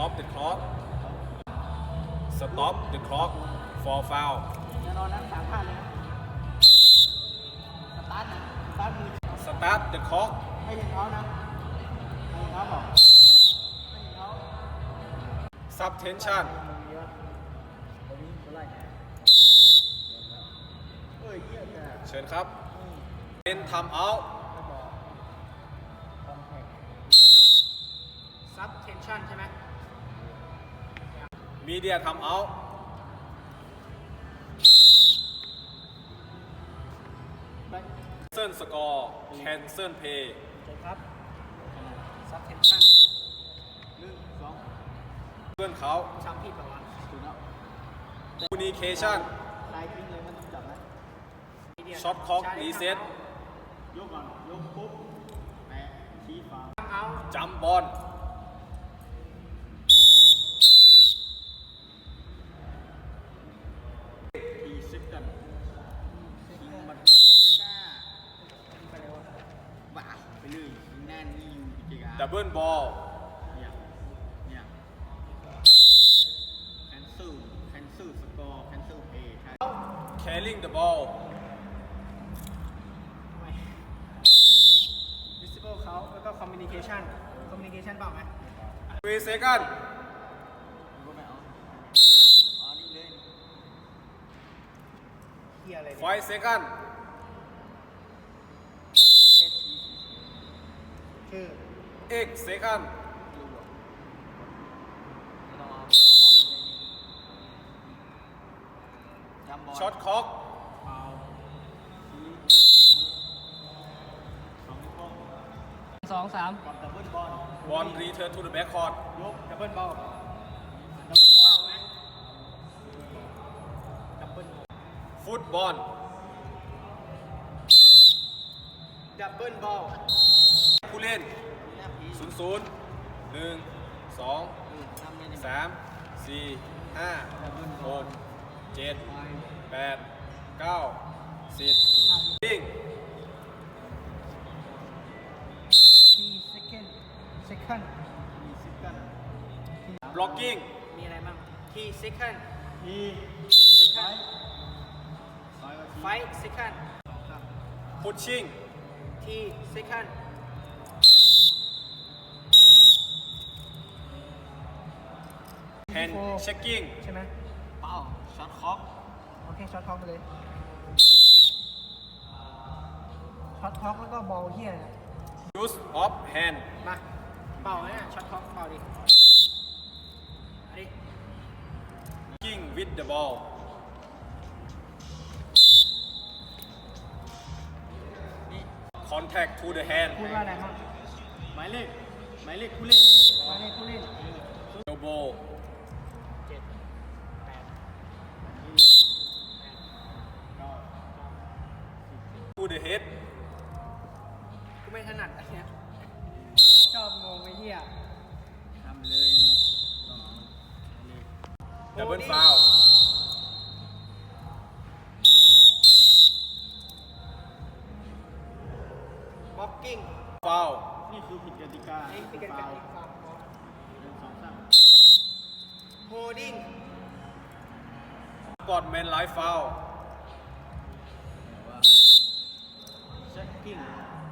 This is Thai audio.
stop the clock stop the clock for foul แน่นอนนะสามพลาดเลยนะสตาร์ทนะสตาร์ทมือ start the clock ให้ถึงเขานะให้ถึงเขาบอกให้ถึงเขา subtension เอ้ยเยี่ยมจ้ะเชิญครับ เป็น time out ไม่บอกคอมแพคซั บเทนชั่นใช่ไหม media time out ไป cancel score cancel pay เชิญครับซับเทนชั่นหนึ่งสองเพื่อนเขาจำผิดเปล่าวะถูกแล้ว communication ลายทิ้งเลยไม่ต้องจับนะ shot clock reset ยกก่อน ยกปุ๊บแปะชี้ฟ้าเอา jump ball อยู่จริงๆอะ double ball เนี่ยเนี่ย cancel cancel score cancel pay ใช่ carrying the ball visible เขาแล้วก็ communication communication เปล่าไหม3 second ก็ไม่เอาอ๋อนี่เลยเฮียอะไรเนี่ย5 second ชื่อ 8 second จำบอล shot clock เอาสองสามกับดับเบิลบอล ball return to the back court ยกดับเบิลบอลดับเบิลบอลไหมดับเบิล football ดับเบิลบอลผู้เล่น หน้าผี0 0 1 2อืมทำเลยเนี่ย3 4 5ดับเบิลบอล6 7ไป8 9 10วิ่งทีเซคันด์เซคันด์มีเซคันด์ blocking มีอะไรบ้างทีเซคันด์ทีเซ เซคันด์ hand checking ใช่ไหมเปล่าช็อตคอกโอเคช็อตคอกไปเลยช็อตคอกแล้วก็บอลเฮียเนี่ย use of hand มาเป่าเนี่ยช็อตคอกเป่าดิอันนี้ kicking with the ball นี่ contact to the hand พูดว่าอะไรบ้างหมายเลขหมายเลขผู้เล่นมาเล่นผู้เล่น elbow เจ็ดแปด to the head กูไม่ถนัดอันเนี้ยชอบงงไอ้เหี้ยทำเลยนี่ต้องเอาหมายเลข double foul บ็อกกิ้ง foul นี่คือผิดกติกานี่เป็นการฟากัวนฟาวหนึ่งสองสามโฮดิ้ง sportman life foul ว่าเช็คกิ้ Kia